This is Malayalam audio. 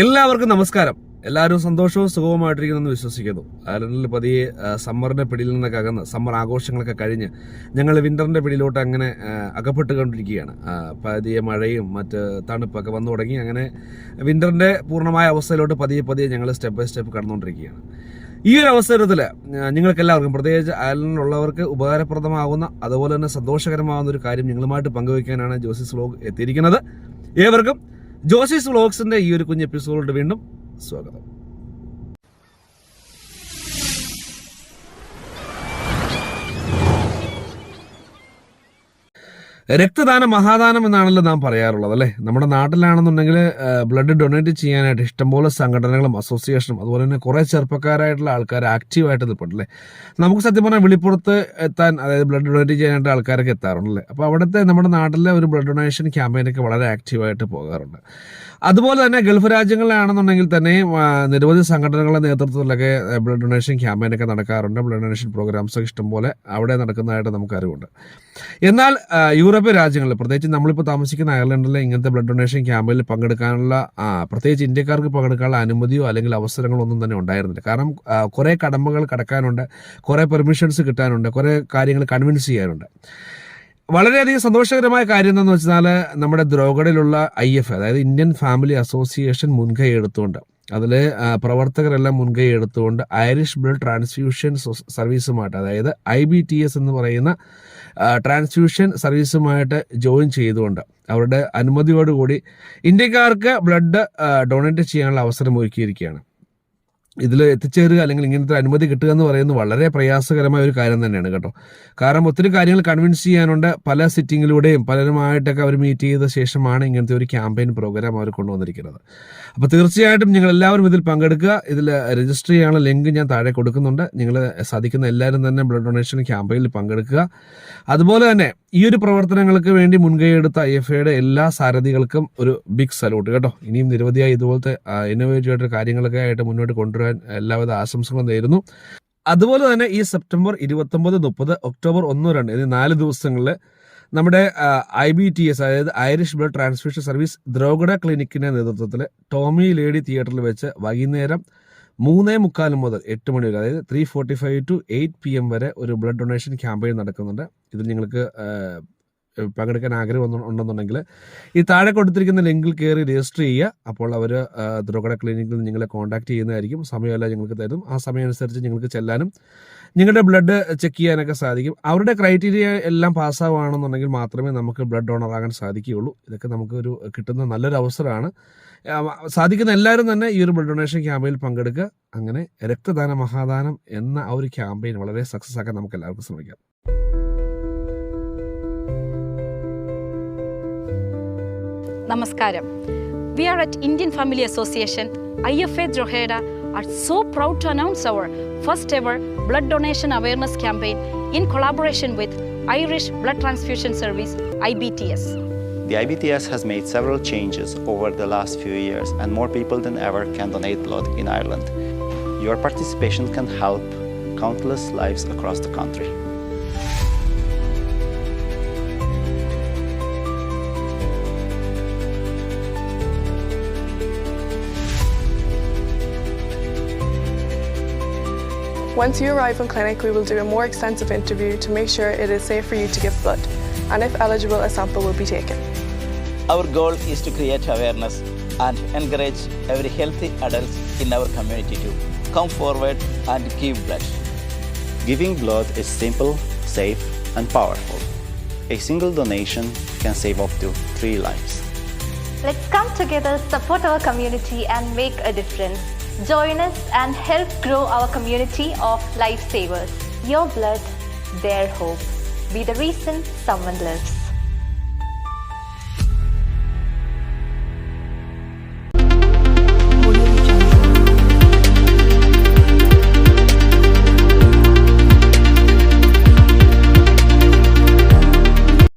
എല്ലാവർക്കും നമസ്കാരം. എല്ലാവരും സന്തോഷവും സുഖവുമായിട്ടിരിക്കുന്നെന്ന് വിശ്വസിക്കുന്നു. അയർലൻഡിൽ പതിയെ സമ്മറിന്റെ പിടിയിൽ നിന്നൊക്കെ അകന്ന് സമ്മർ ആഘോഷങ്ങളൊക്കെ കഴിഞ്ഞ് ഞങ്ങൾ വിന്ററിന്റെ പിടിയിലോട്ട് അങ്ങനെ അകപ്പെട്ടുകൊണ്ടിരിക്കുകയാണ്. പതിയെ മഴയും മറ്റ് തണുപ്പൊക്കെ വന്നു തുടങ്ങി അങ്ങനെ വിന്ററിന്റെ പൂർണമായ അവസ്ഥയിലോട്ട് പതിയെ പതിയെ ഞങ്ങൾ സ്റ്റെപ്പ് ബൈ സ്റ്റെപ്പ് കടന്നുകൊണ്ടിരിക്കുകയാണ്. ഈ ഒരു അവസരത്തിൽ നിങ്ങൾക്ക് എല്ലാവർക്കും പ്രത്യേകിച്ച് അയർലൻഡിലുള്ളവർക്ക് ഉപകാരപ്രദമാകുന്ന അതുപോലെ തന്നെ സന്തോഷകരമാകുന്ന ഒരു കാര്യം നിങ്ങളുമായിട്ട് പങ്കുവയ്ക്കാനാണ് ജോസിസ് വ്ലോഗ് എത്തിയിരിക്കുന്നത്. ഏവർക്കും ജോസിസ് വ്ലോഗ്സിന്റെ ഈ ഒരു കുഞ്ഞ് എപ്പിസോഡിൽ വീണ്ടും സ്വാഗതം. രക്തദാനം മഹാദാനം എന്നാണല്ലോ നാം പറയാറുള്ളത് അല്ലേ? നമ്മുടെ നാട്ടിലാണെന്നുണ്ടെങ്കിൽ ബ്ലഡ് ഡൊണേറ്റ് ചെയ്യാനായിട്ട് ഇഷ്ടംപോലെ സംഘടനകളും അസോസിയേഷനും അതുപോലെ തന്നെ കുറേ ചെറുപ്പക്കാരായിട്ടുള്ള ആൾക്കാർ ആക്റ്റീവായിട്ട് നിൽപ്പുണ്ടല്ലേ നമുക്ക് സത്യം പറഞ്ഞാൽ വെളിപ്പുറത്ത് എത്താൻ അതായത് ബ്ലഡ് ഡൊണേറ്റ് ചെയ്യാനായിട്ട് ആൾക്കാരൊക്കെ എത്താറുണ്ടല്ലേ അപ്പോൾ അവിടുത്തെ നമ്മുടെ നാട്ടിലെ ഒരു ബ്ലഡ് ഡൊണേഷൻ ക്യാമ്പയിനൊക്കെ വളരെ ആക്റ്റീവായിട്ട് പോകാറുണ്ട്. അതുപോലെ തന്നെ ഗൾഫ് രാജ്യങ്ങളിലാണെന്നുണ്ടെങ്കിൽ തന്നെ നിരവധി സംഘടനകളുടെ നേതൃത്വത്തിലൊക്കെ ബ്ലഡ് ഡൊണേഷൻ ക്യാമ്പയിനൊക്കെ നടക്കാറുണ്ട് ബ്ലഡ് ഡൊണേഷൻ പ്രോഗ്രാംസ് ഇഷ്ടംപോലെ അവിടെ നടക്കുന്നതായിട്ട് നമുക്ക് അറിവുണ്ട് എന്നാൽ ആ, യൂറോപ്യൻ രാജ്യങ്ങളിൽ പ്രത്യേകിച്ച് നമ്മളിപ്പോൾ താമസിക്കുന്ന അയർലൻഡിലെ ഇങ്ങനത്തെ ബ്ലഡ് ഡൊണേഷൻ ക്യാമ്പിൽ പങ്കെടുക്കാനുള്ള പ്രത്യേകിച്ച് ഇന്ത്യക്കാർക്ക് പങ്കെടുക്കാനുള്ള അനുമതിയോ അല്ലെങ്കിൽ അവസരങ്ങളോ ഒന്നും തന്നെ ഉണ്ടായിരുന്നില്ല. കാരണം കുറേ കടമ്പകൾ കടക്കാനുണ്ട് കുറേ പെർമിഷൻസ് കിട്ടാനുണ്ട് കുറേ കാര്യങ്ങൾ കൺവിൻസ് ചെയ്യാനുണ്ട്. വളരെയധികം സന്തോഷകരമായ കാര്യം എന്താണെന്ന് വെച്ചാൽ നമ്മുടെ ദ്രോഗഡിലുള്ള ഐ എഫ് അതായത് ഇന്ത്യൻ ഫാമിലി അസോസിയേഷൻ മുൻകൈ എടുത്തുകൊണ്ട് അതിൽ പ്രവർത്തകരെല്ലാം മുൻകൈ എടുത്തുകൊണ്ട് ഐറിഷ് ബ്ലഡ് ട്രാൻസ്ഫ്യൂഷൻ സർവീസുമായിട്ട് അതായത് ഐ ബി ടി എസ് എന്ന് പറയുന്ന ട്രാൻസ്ഫ്യൂഷൻ സർവീസുമായിട്ട് ജോയിൻ ചെയ്തുകൊണ്ട് അവരുടെ അനുമതിയോടുകൂടി ഇന്ത്യക്കാർക്ക് ബ്ലഡ് ഡൊണേറ്റ് ചെയ്യാനുള്ള അവസരം ഒരുക്കിയിരിക്കുകയാണ്. ഇതിൽ എത്തിച്ചേരുക അല്ലെങ്കിൽ ഇങ്ങനത്തെ അനുമതി കിട്ടുക എന്ന് പറയുന്നത് വളരെ പ്രയാസകരമായ ഒരു കാര്യം തന്നെയാണ് കേട്ടോ. കാരണം ഒത്തിരി കാര്യങ്ങൾ കൺവിൻസ് ചെയ്യാനുണ്ട്. പല സിറ്റിങ്ങിലൂടെയും പലരുമായിട്ടൊക്കെ അവർ മീറ്റ് ചെയ്ത ശേഷമാണ് ഇങ്ങനത്തെ ഒരു ക്യാമ്പയിൻ പ്രോഗ്രാം അവർ കൊണ്ടുവന്നിരിക്കുന്നത്. അപ്പോൾ തീർച്ചയായിട്ടും നിങ്ങൾ എല്ലാവരും ഇതിൽ പങ്കെടുക്കുക. ഇതിൽ രജിസ്റ്റർ ചെയ്യാനുള്ള ലിങ്ക് ഞാൻ താഴെ കൊടുക്കുന്നുണ്ട്. നിങ്ങൾ സാധിക്കുന്ന എല്ലാവരും തന്നെ ബ്ലഡ് ഡൊണേഷൻ ക്യാമ്പയിനിൽ പങ്കെടുക്കുക. അതുപോലെ തന്നെ ഈ ഒരു പ്രവർത്തനങ്ങൾക്ക് വേണ്ടി മുൻകൈയെടുത്ത ഐ എഫ് എയുടെ എല്ലാ സാരഥികൾക്കും ഒരു ബിഗ് സല്യൂട്ട് കേട്ടോ. ഇനിയും നിരവധിയായി ഇതുപോലത്തെ ഇന്നോവേറ്റീവ് ആയിട്ട് കാര്യങ്ങളൊക്കെ ആയിട്ട് മുന്നോട്ട് കൊണ്ടുവരാൻ എല്ലാവിധ ആശംസകളും നേരുന്നു. അതുപോലെ തന്നെ ഈ സെപ്റ്റംബർ ഇരുപത്തൊമ്പത് മുപ്പത് ഒക്ടോബർ ഒന്ന് രണ്ട് എന്നീ നാല് ദിവസങ്ങളിൽ നമ്മുടെ ഐ ബി ടി എസ് അതായത് Irish blood transfusion service Drogheda ക്ലിനിക്കിന്റെ നേതൃത്വത്തിൽ ടോമി ലേഡി തിയേറ്ററിൽ വെച്ച് വൈകുന്നേരം മൂന്നേ മുക്കാൽ മുതൽ എട്ട് മണി വരെ അതായത് three forty five to eight P M വരെ ഒരു ബ്ലഡ് ഡൊണേഷൻ ക്യാമ്പയിൻ നടക്കുന്നുണ്ട്. ഇതിൽ നിങ്ങൾക്ക് പങ്കെടുക്കാൻ ആഗ്രഹം ഉണ്ടെന്നു- ഉണ്ടെന്നുണ്ടെങ്കിൽ ഈ താഴെ കൊടുത്തിരിക്കുന്ന ലിങ്കിൽ കയറി രജിസ്റ്റർ ചെയ്യുക. അപ്പോൾ അവർ ദ്രോഗഡ ക്ലിനിക്കിൽ നിങ്ങളെ കോൺടാക്ട് ചെയ്യുന്നതായിരിക്കും. സമയമെല്ലാം നിങ്ങൾക്ക് തരും ആ സമയം അനുസരിച്ച് നിങ്ങൾക്ക് ചെല്ലാനും നിങ്ങളുടെ ബ്ലഡ് ചെക്ക് ചെയ്യാനൊക്കെ സാധിക്കും. അവരുടെ ക്രൈറ്റീരിയ എല്ലാം പാസ്സാവുകയാണെന്നുണ്ടെങ്കിൽ മാത്രമേ നമുക്ക് ബ്ലഡ് ഡോണർ ആകാൻ സാധിക്കുകയുള്ളൂ. ഇതൊക്കെ നമുക്കൊരു കിട്ടുന്ന നല്ലൊരു അവസരമാണ്. സാധിക്കുന്ന എല്ലാവരും തന്നെ ഈ ഒരു ബ്ലഡ് ഡൊണേഷൻ ക്യാമ്പയിനിൽ പങ്കെടുക്കുക. അങ്ങനെ രക്തദാന മഹാദാനം എന്ന ആ ഒരു ക്യാമ്പയിൻ വളരെ സക്സസ് ആക്കാൻ നമുക്ക് എല്ലാവർക്കും ശ്രമിക്കാം. Namaskaram. We are at Indian Family Association, IFA Drogheda, are so proud to announce our first ever blood donation awareness campaign in collaboration with Irish Blood Transfusion Service, IBTS. The IBTS has made several changes over the last few years, and more people than ever can donate blood in Ireland. Your participation can help countless lives across the country. Once you arrive in clinic, we will do a more extensive interview to make sure it is safe for you to give blood, and if eligible, a sample will be taken. Our goal is to create awareness and encourage every healthy adult in our community to come forward and give blood. Giving blood is simple, safe, and powerful. A single donation can save up to three lives. Let's come together, support our community, and make a difference. Join us and help grow our community of lifesavers. Your blood, their hope. Be the reason someone lives.